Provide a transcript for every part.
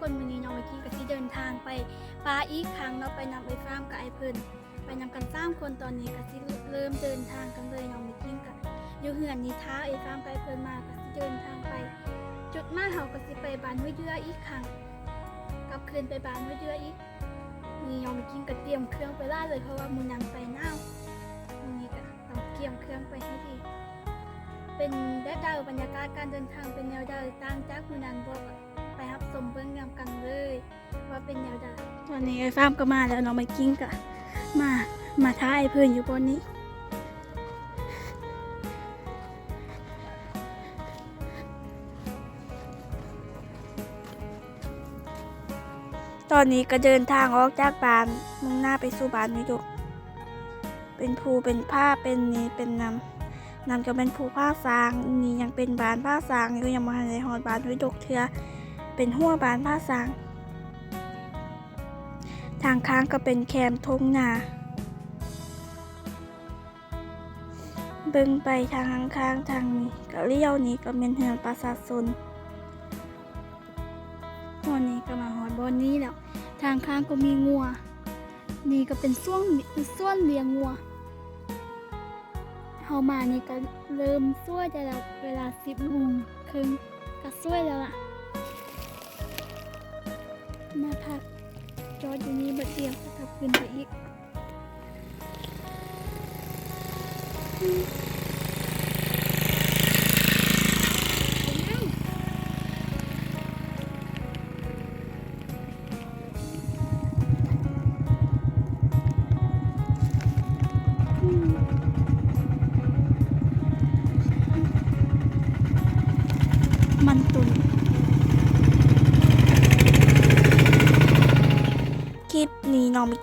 คนวันนี้น้องวิกกี้ก็ที่เดินทางไปปาอีกครั้งเราไปนำไปฟาร์มกับไอเพิ่นไปนำกันสามคนตอนนี้ก็ที่เริ่มเดินทางกันเลยน้องวิกกี้กับอยู่เหือนนี้ท้าไอฟาร์มกับไอเพิ่นมาก็ที่เดินทางไป จุดมาเฮาก็สิไปบานห้วยเดืออีกครั้งกลับคืนไปบานห้วยเดืออีกมีน้องวิกกี้ก็เตรียมเครื่องไปล่าเลยเพราะว่ามูนังไปหน้าววันนี้ก็ต้องเตรียมเครื่องไปให้ดีเป็นแดดดาวบรรยากาศการเดินทางเป็นแนวดาวต่างจากมูนันบอก ไปรับชมเบื้องนำกันเลย ว่าเป็นแนวดาวตอนนี้ไอ้ฟ้ามก็มาแล้วน้องไมกิ้งก็มา มาท้าไอ้เพื่อนอยู่บนนี้ ตอนนี้ก็เดินทางออกจากบ้านมุ่งหน้าไปสู่บ้านนิยกเป็นภูเป็นผ้าเป็นนี่เป็นนำนำก็เป็นภูผ้าสางนี่ยังเป็นบ้านผ้าสางนี่ก็ยังมาในหอดบ้านนิยกเถือ เป็นหัวบานผ้าสาง ทางค้างก็เป็นแคมทงนาเบิ่งไปทางข้างทางนี้ก็เลี้ยวนี้ก็เป็นเฮือนประชาชนวันนี้ก็มาหอดบอนนี้แล้ว ทางข้างก็มีงัว นี่ก็เป็นส่วนส่วนเลี้ยงงัวเฮามานี่ก็เริ่มช่วยจะแล้วเวลาสิบโมงครึ่งก็ช่วยแล้วล่ะ มาพักจอดอยู่นี้บัดเดียวก็ทับขึ้นไปอีก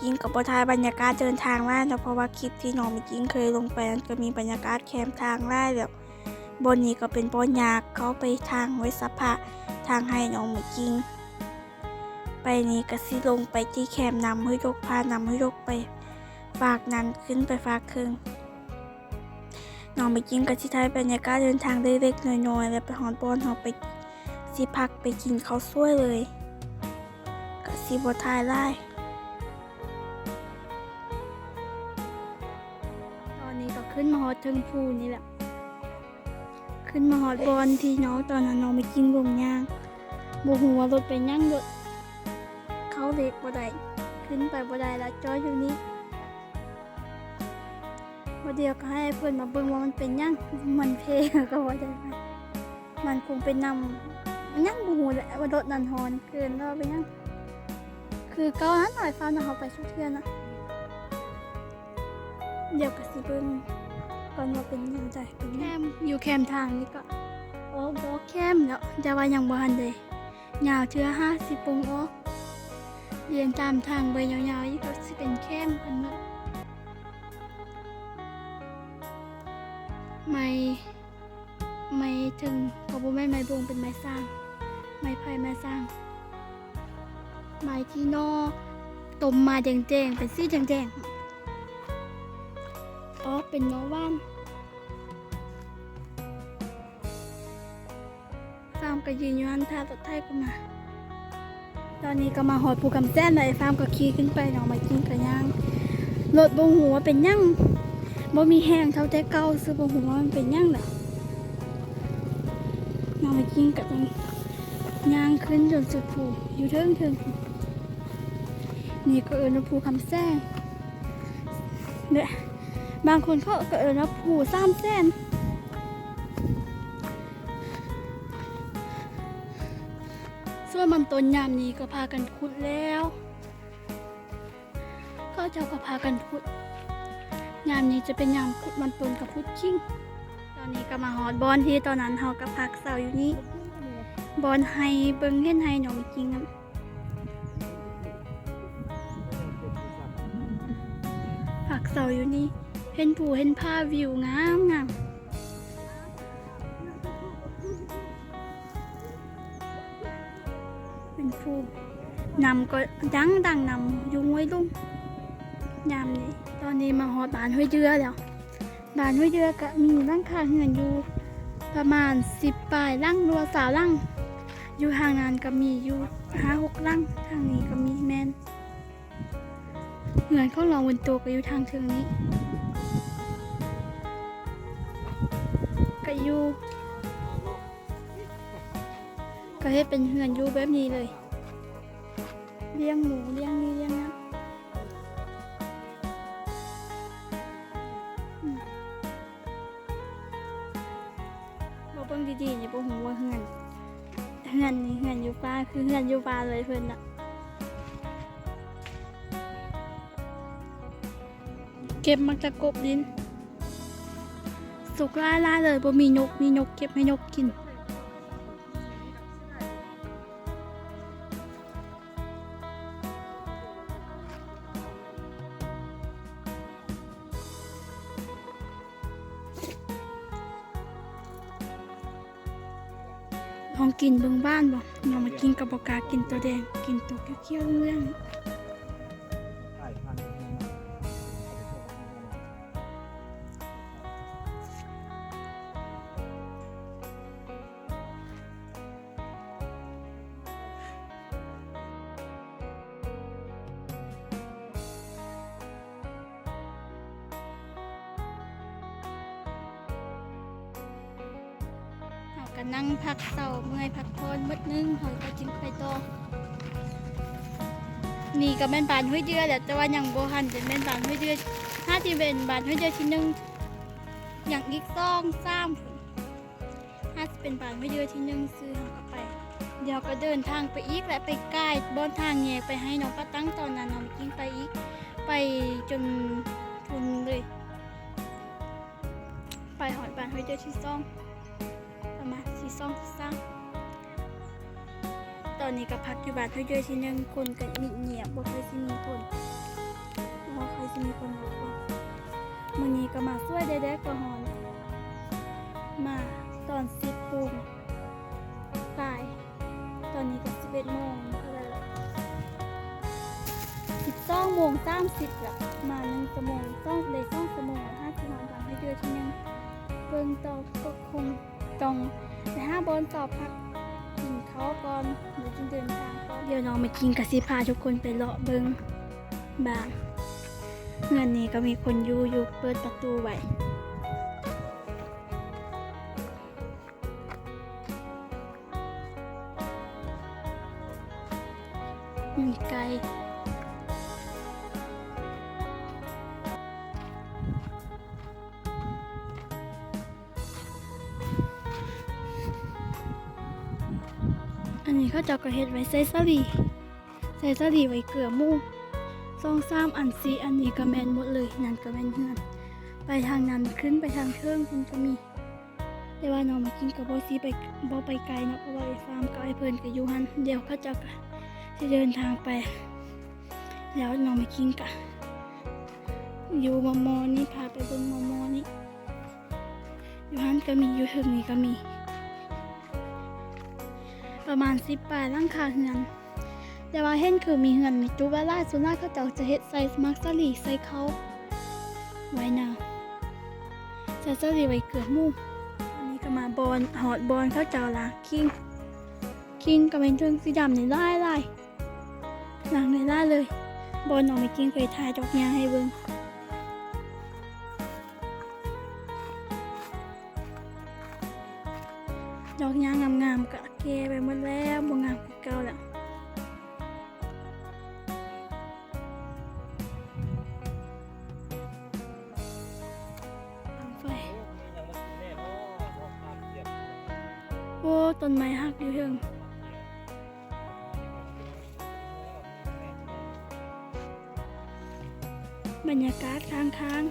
นี้น้องมิกิ้งกับบทายบรรยากาศเดินทางล่าเนาะเพราะว่าคลิปที่น้องมิกิ้งเคยลงไปนั้นก็มีบรรยากาศแคมป์ทางล่าแบบบนนี้ก็เป็นบอนยากเขาไปทางไว้สะพะทางให้น้องมิกิ้งไปนี้ก็สิลงไปที่แคมป์นำให้ยกพานำให้ยกไปฝากนั้นขึ้นไปฝากครึ่งน้องไปกินกับที่ไทยบรรยากาศเดินทางเล็กๆน้อยๆ แล้วไปหอนบอนหอไปสิพักไปกินเขาวซ้วยเลยกับซีบทายไล่ อดเทิงภูนี่แหละ ขึ้นมาฮอดบอนที่น้องตอนนั้นน้องไปกินลงย่างบูหัวรถไปย่างรถเขาเล็กบ่ได้ขึ้นไปบ่ได้แล้วจอยอยู่นี่วันเดียวก็ให้เพื่อนมาเบิ่งว่ามันเป็นหยังมันเพก็ว่าจะมันคงเป็นนำหยังบูฮูแหละว่ารถนันฮอนเกินแล้วเป็นหยังคือเก้านั้นหน่อยฟ้านะเขาไปชุกเทือนนะเดี๋ยวก็สิเบิ่ง ก่อนว่าเป็นยังไงเป็นแคมอยู่แคมทางนี่ก็โอ้บอแคมแล้วจะว่ายังบ่ทันเลยยาวเชื่อห้าสิบปงออกเรียนตามทางไปยาวๆนี่ก็สิเป็นแคมกันเนาะไม้ไม้ถึงก็บ่แม่นไม้บงเป็นไม้สร้าง ไม้ไผ่ไม้สร้าง ไม้ที่นอต้มมาแดงๆเป็นสีแดงๆอ๋อ เป็นน้องว่านฟาร์มก็ยืนอยู่หันท่ารถไทยก็มาตอนนี้ก็มาหอดภูกำแจ้นเลยฟาร์มก็ขี่ขึ้นไปเนาะมากินกระย่างรถบงหัวเป็นหยังบ่มีแห้งเท่าแต่เก่าซื้อบ่ฮู้ว่ามันเป็นหยังน่ะน้องไปกินกับมันย่างขึ้นจนสุดผูอยู่เทิงเทิงนี่ก็เอิ้นว่าภูคำแซงเด้อ บางคนเขาก็เอิ้นว่าภูสามแสนส่วนมันต้นยามนี้ก็พากันขุดแล้ว ก็เจ้าก็พากันขุด ยามนี้จะเป็นยามพุธมันปนกับพุธชิงตอนนี้ก็มาฮอดบอลที่ตอนนั้นเฮากับพักเสาอยู่นี่บอลไฮเบิงเห็นไฮหนองจริงนำพักเสาอยู่นี่ เห็นผู้เห็นผ้าวิวงามงามเป็นผู้นำก็ดังดังนำยุงไว้ลุ่มยามนี้ตอนนี้มาฮอบานห้วยเดือแล้วบานห้วยเดือก็มีร่างคาเหือนอยู่ประมาณสิบปลายร่างรัวสาวร่างอยู่ทางนั้นก็มีอยู่ห้าหกหลังทางนี้ก็มีแมนเหมือนเขาลองบนตัวก็อยู่ทางเทิงนี้ อยู่ก็ให้เป็นเฮือนอยู่แบบนี้เลย เลี้ยงหมูเลี้ยงนี่เลี้ยงนั้นอืมบ่เบิ่งดีๆนี่บ่ฮู้ว่าเฮือนเฮือนนี่เฮือนอยู่ป่าคือเฮือนอยู่ป่าเลยเพิ่นน่ะเก็บมักจะกบดิน สุกล่าล่าเลยบ่มีนกมีนกเก็บให้นกกิน ลองกินเบิ่งบ้านบ่ลองมากินกับบกากินตัวแดง กินตัวเขี้ยวเรื่อง ก็นั่งพักเสาเมื่อยพักพรมืดนึงเขาก็กินไปต่อนี่ก็เป็นบานห้วยเดือแหละแต่ว่ายังโบหันเป็นเป็นบานห้วยเดือถ้าที่เป็นบานห้วยเดือที่หนึ่งอย่างอีกซองสามพุ่นถ้าเป็นบานห้วยเดือที่หนึ่งซื้อเขาก็ไป เดี๋ยวก็เดินทางไปอีกและไปใกล้บนทางแยกไปให้น้องป้าตั้งตอนนั้นน้องกินไปอีก ไปจนทุนเลย ไปหอดบานห้วยเดือที่ซ่อง องสร้ามตอนนี้ก็พักอยู่บ้านเพื่อๆที่หนึงคนก็มีเงียบบ่เคยสิมีคนบ่เคยสิมีคนบอกว่มื้อนี้ก็มาช่วยแดๆก็หอนมาตอน10โมงปลายตอนนี้ก็11โมงเท่าไหร่ละ12โมง30ละมา1ชั่วโมงต้องได้2ชั่วโมง5ชั่วโมงบ้านเยอๆที่นึงเบิ่งต่อก็คงต้อง ไปห้าบอนต่อพักกินเขาก่อนเดี๋ยวจึงเดินทางก่อนเดี๋ยวน้องมากินกะสิพาทุกคนไปเลาะเบิงบางเงินนี้ก็มีคนอยู่อยู่เปิดประตูไว้มีไก่ อันนี้เขาเจะกระเฮ็ดไว้ใส่สลีใส่สลีไว้เกลือมูซองซ้ำอันซีอันนี้ก็แมนหมดเลยนั่นก็แมนเฮือนไปทางนั้นขึ้นไปทางเทิงคุณก็มี แต่ว่าน้องมากินกับโบซีไปบ่ไปไกลเนาะเพราะว่าไอ้ฟาร์มกับไอ้เพิ่นก็อยู่หันเดี๋ยวเขาเจะจะเดินทางไป แล้วน้องมากินกะอยู่มอมอนี่พาไปเบิ่งมอมอนี่ยู่หันก็มีอยู่เทิงนี่ก็มี ประมาณสิบปลายหล่างคาเฮือน แต่ว่าเห็นคือมีเฮือนมีตู้ว่าล่าสุดล่าเขาเจ้าจะเฮ็ดใส่มักสลีใส่เขาไว้นาใส่สลีไว้เกือหมูอันนี้ก็มาบอลหอดบอลเขาเจ้าละคิงคิงกับเป็นเทิงสีดำในไล่ไล่หลังเลยล่าเลย บอลออกไปกินเคยทายดอกยาให้เบิ่ง อ้ต้นไม้หักอยู่เทิงบรรยากาศค้างค้าง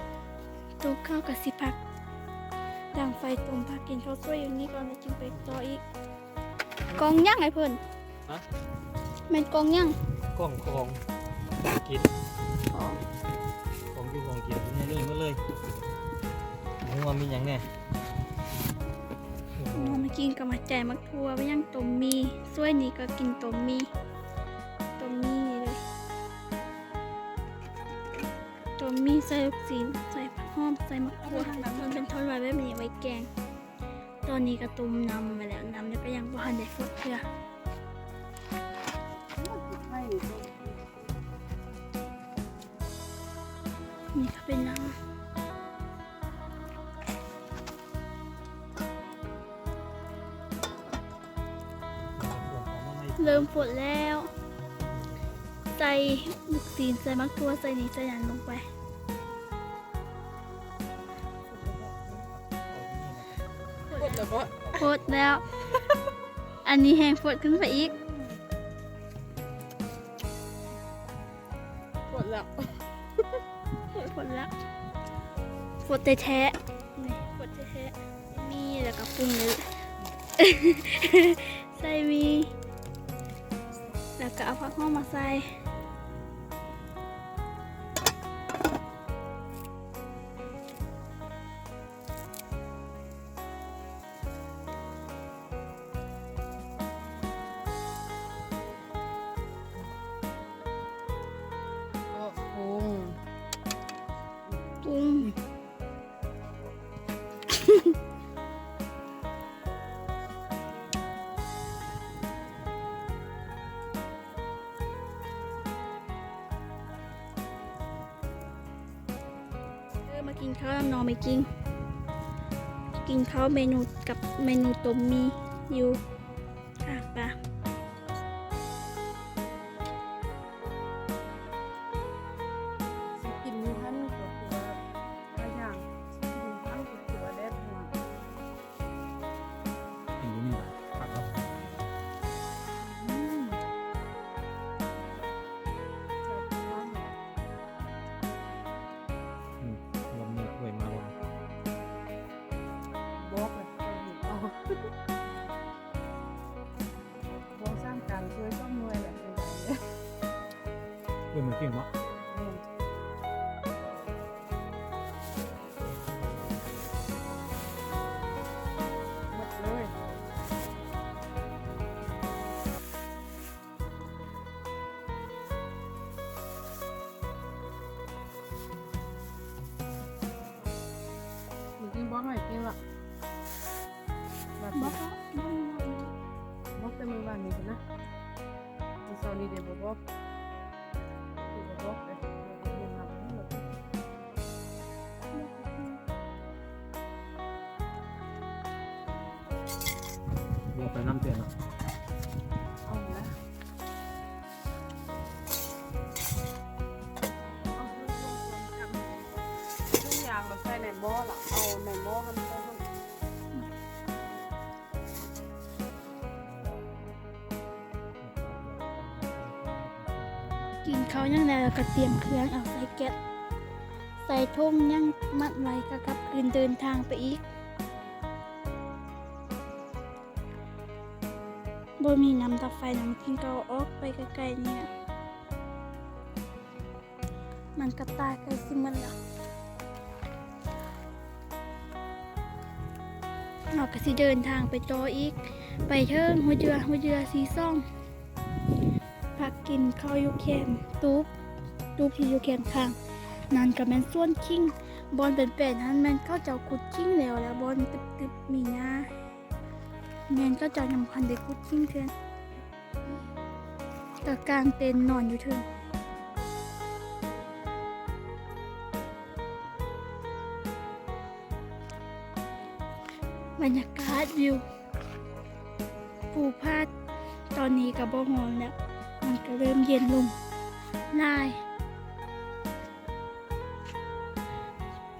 ๆตุกข้าวกับสิพัก ดังไฟตุ่มพักกินข้าวสวยอย่างนี้ก่อนแล้วจึงไปต่ออีก กองย่างไอ้เพิ่นฮะแม่นกองย่างกล้องของกินอ๋อของอยู่ของกินนี่นี่หมาเลยหัวมีหยังแน่ โอ้อามากินกับมาแจมักทัวไปย่างตมมีสวยนี่ก็กินตมมีตมมีเลยตมมีใส่ลูกศิลใส่ผักหอมใส่มะกรูดมันเป็นทอดไว้แบบนี้ไว้แกง ตอนนี้ก็ตุ่มน้ำไปแล้วน้ำเนี่ยก็ยังบ่ทันได้ฟดเทื่อนี่ก็เป็นน้ำ เริ่มฟดแล้ว ใส่ลูกซีนใส่มักตัวใส่นี่ใส่หยันลงไป กดแล้วก็ฟดแล้ว อันนี้แห้งฟดขึ้นไปอีก กดแล้วฟดแล้วฟดแท้ๆนี่ฟดแท้ๆมีแล้วก็ปรุงเลย ใส่มี แล้ว ไม่กิน กินข้าวเมนูกับเมนูต้มมีอยู่ ถ้วยมือกิ้งวะอืมหม รวมไปน้ำเตือนอะเอาละเอาเรื่องรวมกันทุกอย่างเราใส่ในหม้อละเอาในหม้อมันใส่ลงกินเขายังแล้วก็เตรียมเครื่องเอาใส่แก๊สใส่ทุ่งยังมัดไว้ก็กลับคืนเดินทางไปอีก บ่มีน้ำตับไฟน้ำกินเอาออกไปไกลๆเนี่ย มันกระตายใกลสิมันล้วเราก็สิเดินทางไปจออีก ไปเทิงหัวเจือหัวเจือสีซ่องพักกินข้าวยูแคมตูบตูบที่ยูแคมข้างนั่นก็แมนส่วนคิงบอลเป็นเป็นๆนั้นแม่นเข้าเจ้าขุดคิงแล้วแล้วบอลตึบตึบๆมีหน้า แม่นก็จ้านำคันได้ขุดคิงเทือนก็กลางเต็นนอนอยู่เถิงบรรยากาศวิวภูพาดตอนนี้กับบ่หอมแล้ว มันก็เริ่มเย็นลงได้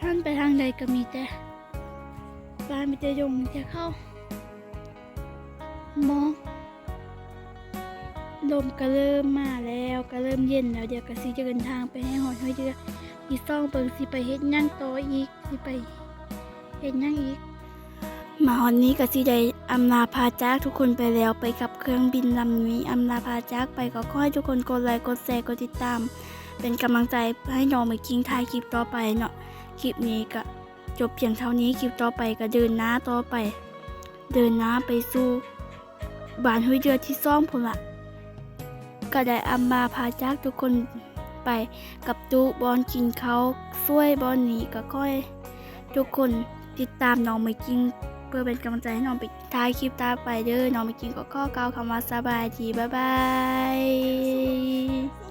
ท่านไปทางใดก็มีแต่บ้านมีแต่ยงมีแต่เข้า มงลมก็เริ่มมาแล้วก็เริ่มเย็นแล้วเดี๋ยวก็สิจะเดินทางไปให้หอดห้อยเดืออีซ่องเปิงสิไปเฮ็ดหย่างต่ออีกสิไปเฮ็ดหย่างอีกมาวันนี้ก็สิได้อำลาพาจากทุกคนไปแล้วไปกับเครื่องบินลำนี้อำลาพาจากไปก็ขอให้ทุกคนกดไลค์กดแชร์กดติดตาม เป็นกำลังใจให้น้องไปคิงถ่ายคลิปต่อไปเนาะคลิปนี้ก็จบเพียงเท่านี้คลิปต่อไปก็เดินหน้าต่อไป เดินหน้าไปสู่ บ้านหุยเดือที่ซ่องผมละก็ได้อำมาพาจากทุกคนไปกับตู้บอลกินเขาช่วยบอลหนีก็ค่อย ทุกคนติดตามน้องไม่กิน เพื่อเป็นกำลังใจให้น้องไปท้ายคลิปตาไปเด้อน้องไปกินก็ข้อเกล่าวคำว่าสบายทีบ๊ายบาย